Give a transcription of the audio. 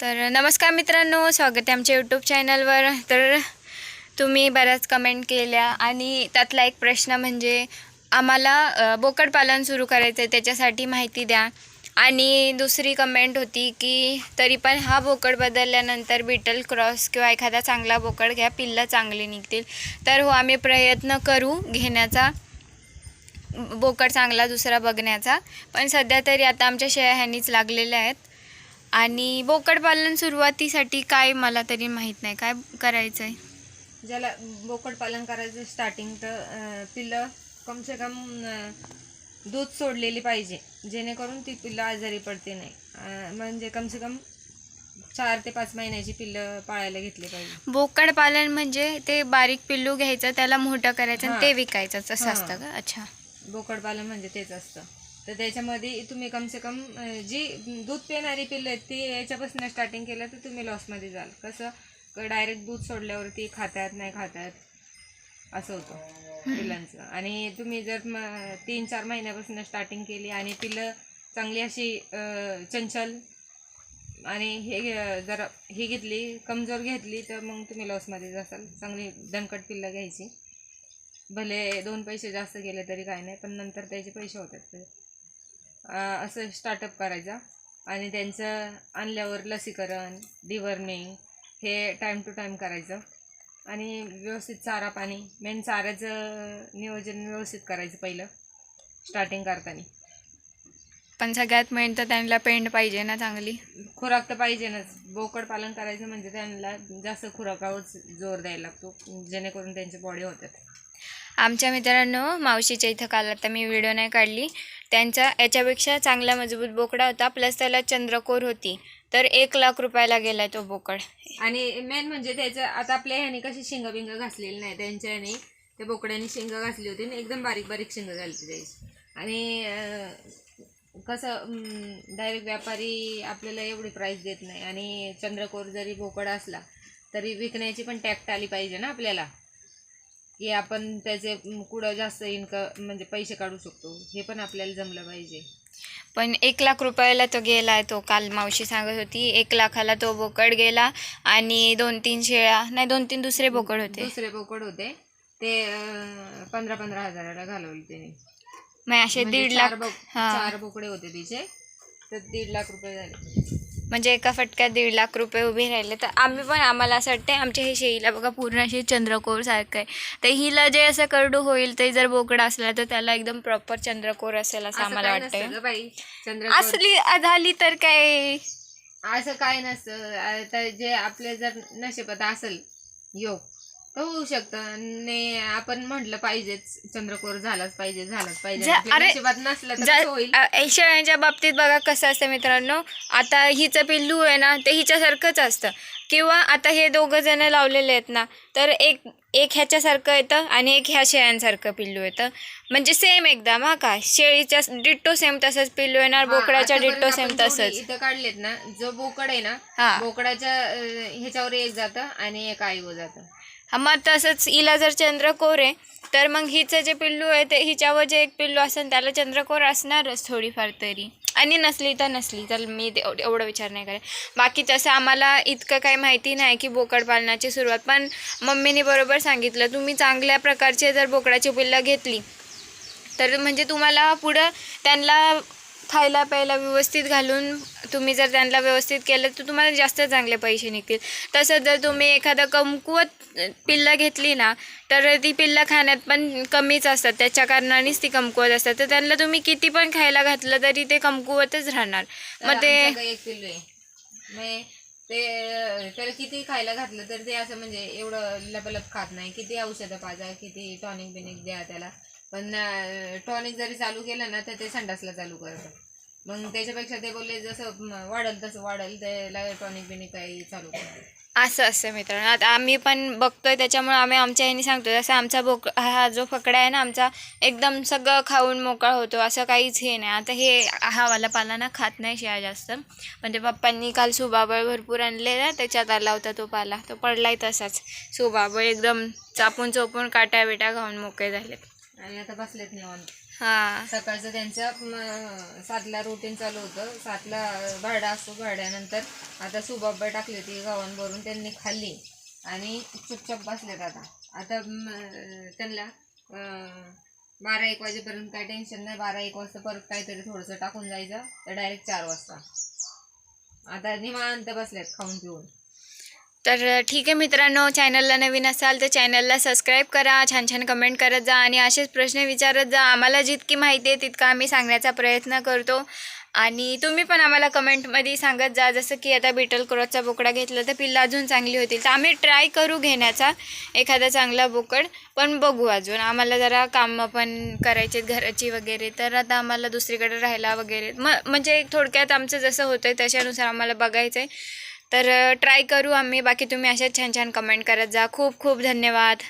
तर नमस्कार मित्रांनो स्वागत आहे आमच्या यूट्यूब चॅनलवर तर तुम्ही बऱ्याच कमेंट केल्या आणि त्यातला एक प्रश्न म्हणजे आम्हाला बोकडपालन सुरू करायचं आहे त्याच्यासाठी माहिती द्या. आणि दुसरी कमेंट होती की तरी पण हा बोकड बदलल्यानंतर बिटल क्रॉस किंवा एखादा चांगला बोकड घ्या पिल्लं चांगली निघतील. तर हो आम्ही प्रयत्न करू घेण्याचा बोकड चांगला दुसरा बघण्याचा. पण सध्या तरी आता आमच्या शेळ्या ह्यांनीच लागलेल्या आहेत. आणि बोकड पालन सुरुवातीसाठी काय मला तरी माहीत नाही. काय करायचं आहे ज्याला बोकड पालन करायचं स्टार्टिंग तर पिल्लं कमसे कम दूध सोडलेली पाहिजे. जेणेकरून ती पिल्लं आजारी पडते नाही. म्हणजे कमसे कम चार ते पाच महिन्याची पिल्लं पाळायला घेतली पाहिजे. बोकड पालन म्हणजे ते बारीक पिल्लू घ्यायचं त्याला मोठं करायचं आणि. ते विकायचं. असं. असतं का? अच्छा. बोकड पालन म्हणजे तेच असतं. तर त्याच्यामध्ये तुम्ही कमसे कम जी दूध पिणारी पिल्लं आहेत ती याच्यापासून स्टार्टिंग केलं तर तुम्ही लॉसमध्ये जाल. कसं? डायरेक्ट दूध सोडल्यावरती खातात नाही खातात असं होतं पिल्लांचं. आणि तुम्ही जर म- तीन चार महिन्यापासून स्टार्टिंग केली आणि पिल्लं चांगली अशी चंचल आणि हे घे- जरा ही घेतली कमजोर घेतली तर मग तुम्ही लॉसमध्ये जासाल. चांगली दणकट पिल्लं घ्यायची. भले दोन पैसे जास्त गेले तरी काय नाही पण नंतर त्याचे पैसे होतात. असं स्टार्टअप करायचा. आणि त्यांचं आणल्यावर लसीकरण डिवर्निंग हे टाईम टू टाईम करायचं. आणि व्यवस्थित चारा पाणी मेन चाऱ्याचं नियोजन व्यवस्थित करायचं पहिलं स्टार्टिंग करताना. पण सगळ्यात मेन तर त्यांना पेंड पाहिजे ना चांगली. खुराक तर पाहिजेनच. बोकड पालन करायचं म्हणजे त्यांना जास्त खुराकावरच जोर द्यायला लागतो जेणेकरून त्यांचे बॉडी होतात. आमच्या मित्रांनो मावशीच्या इथं काल आता मी व्हिडिओ नाही काढली. त्यांचा याच्यापेक्षा चांगला मजबूत बोकडा होता प्लस त्याला चंद्रकोर होती. तर एक लाख रुपयाला गेलाय तो बोकड. आणि मेन म्हणजे त्याचं आता आपल्या ह्याने कशी शिंग बिंग घासलेली नाही त्यांच्या ह्याने. त्या बोकड्याने शिंग घासली होती आणि एकदम बारीक बारीक शिंग घालते त्याची. आणि कसं डायरेक्ट व्यापारी आपल्याला एवढी प्राईस देत नाही. आणि चंद्रकोर जरी बोकड असला तरी विकण्याची पण टॅक्ट आली पाहिजे ना आपल्याला. की आपण त्याचे कुठं जास्त इन्कम म्हणजे पैसे काढू शकतो. हे पण आपल्याला जमलं पाहिजे. पण एक लाख रुपयाला तो गेला तो काल मावशी सांगत होती एक लाखाला तो बोकड गेला आणि दोन तीन शेळ्या नाही दोन तीन दुसरे बोकड होते. दुसरे बोकड होते. ते अं, पंधरा पंधरा हजाराला घालवले त्याने. मग असे म्हणजे दीड चार लाख बोक- हा. चार बोकडे होते तिचे. तर दीड लाख रुपये झाले. म्हणजे एका फटक्यात दीड लाख रुपये उभे राहिले. तर आम्ही पण आम्हाला असं वाटते आमच्या हे शेळीला बघा पूर्ण अशी चंद्रकोर सारखं आहे. तर हिला जे असं करडू होईल ते जर बोकडा असला तर त्याला एकदम प्रॉपर चंद्रकोर असेल असं असं आम्हाला वाटतंय. असली झाली तर काय? असं काय नसतं. आता जे आपले जर नशिबात असेल योग तर होऊ शकतं? आपण म्हटलं पाहिजेच चंद्रकोर झालाच पाहिजे झालाच पाहिजे. जा- आपल्या अरे, नशिबात नसलं तर कसं होईल? बाबतीत बघा कसं असतं मित्रांनो. आता हिचं पिल्लू आहे ना ते हिच्यासारखंच असतं. किंवा आता हे दोघं जण लावलेले आहेत ना तर एक एक ह्याच्यासारखं येतं आणि एक ह्या शेळ्यांसारखं पिल्लू येतं. म्हणजे सेम एकदम हा का? शेळीच्या डिट्टो सेम तसंच पिल्लू येणार हा, बोकडाच्या आतापर्यंत डिट्टो आपण सेम जेवढी तसंच. इथं काढलेत ना जो बोकड आहे ना हा. बोकडाच्या अं, ह्याच्यावर एक जातं आणि एक आईवर जातं. हा, मग तसंच हिला जर चंद्रकोर आहे तर मग हिचं जे पिल्लू आहे ते हिच्यावर जे एक पिल्लू असेल त्याला चंद्रकोर असणारच थोडीफार तरी. आणि नसली तर नसली तर मी ते- एवढं विचार नाही करेन बाकी तसं आम्हाला इतकं काही माहिती नाही की बोकड पालनाची सुरुवात पण मम्मीने बरोबर सांगितलं तुम्ही चांगल्या प्रकारचे जर बोकडाची पिल्लं घेतली तर म्हणजे तुम्हाला पुढं त्यांना खायला प्यायला व्यवस्थित घालून तुम्ही जर त्यांना व्यवस्थित केलं तर तुम्हाला जास्त चांगले पैसे निघतील. तसंच जर तुम्ही एखादं कमकुवत पिल्लं घेतली ना तर ती पिल्लं खाण्यात पण कमीच असतात. त्याच्या कारणानेच ती कमकुवत असतात. तर त्यांना तुम्ही किती पण खायला घातलं तरी ते कमकुवतच राहणार. मग ते एक पिल्लू आहे. ते त्याला किती खायला घातलं तर ते असं म्हणजे एवढं लपलप खात नाही. किती औषधं पाजा किती टॉनिक बिनिक द्या त्याला. पण टॉनिक जरी चालू केलं ना तर ते संडासला चालू करतात. मग त्याच्यापेक्षा ते बोलले जसं वाढल तसं वाढल त्याला टॉनिक बिनिक काही चालू करतात असं असं मित्रांनो. आता आम्ही पण बघतोय त्याच्यामुळे आम्ही आमच्या ह्यानी सांगतो जसं आमचा बोक हा जो फकडा आहे ना आमचा एकदम सगळं खाऊन मोकळा होतो असं काहीच हे नाही. आता हे हा वाला पाला खात नाही शिया जास्त. पण ते पप्पांनी काल सुबाबळ भरपूर आणलेला त्याच्यात आला होता तो पाला. तो पडलाय तसाच. सुबाबळ एकदम चापून चोपून काट्या बिट्या खाऊन मोकळे झालेत. आणि आता बसलेत निवांत. हां. सकाळचं त्यांचं म, सातला रुटीन चालू होतं. सातला भाडा असतो भाड्यानंतर आता सुबाब्बा टाकली होती गावांवरून त्यांनी खाल्ली. आणि चुपचाप बसलेत आता. आता त्यांना बारा एक वाजेपर्यंत काय टेन्शन नाही. बारा एक वाजता परत काहीतरी थोडंसं टाकून जायचं. तर डायरेक्ट चार वाजता. आता निवांत बसलेत खाऊन पिऊन. तर ठीक आहे मित्रांनो चॅनलला नवीन असाल तर चॅनलला सबस्क्राईब करा छान छान कमेंट करत जा आणि असेच प्रश्न विचारत जा. आम्हाला जितकी माहिती आहे तितकं आम्ही सांगण्याचा प्रयत्न करतो. आणि तुम्ही पण आम्हाला कमेंटमध्ये सांगत जा. जसं की आता बिटल क्रॉसचा बोकडा घेतला तर पिल्लं अजून चांगली होतील. तर आम्ही ट्राय करू घेण्याचा एखादा चांगला बोकड. पण बघू अजून. आम्हाला जरा कामं पण करायचे घराची वगैरे. तर आता आम्हाला दुसरीकडे राहायला वगैरे. म म्हणजे थोडक्यात आमचं जसं होतं आहे तशानुसार आम्हाला बघायचं आहे तर ट्राय करू आम्ही. बाकी तुम्ही अशाच छान छान कमेंट करत जा. खूप खूप धन्यवाद.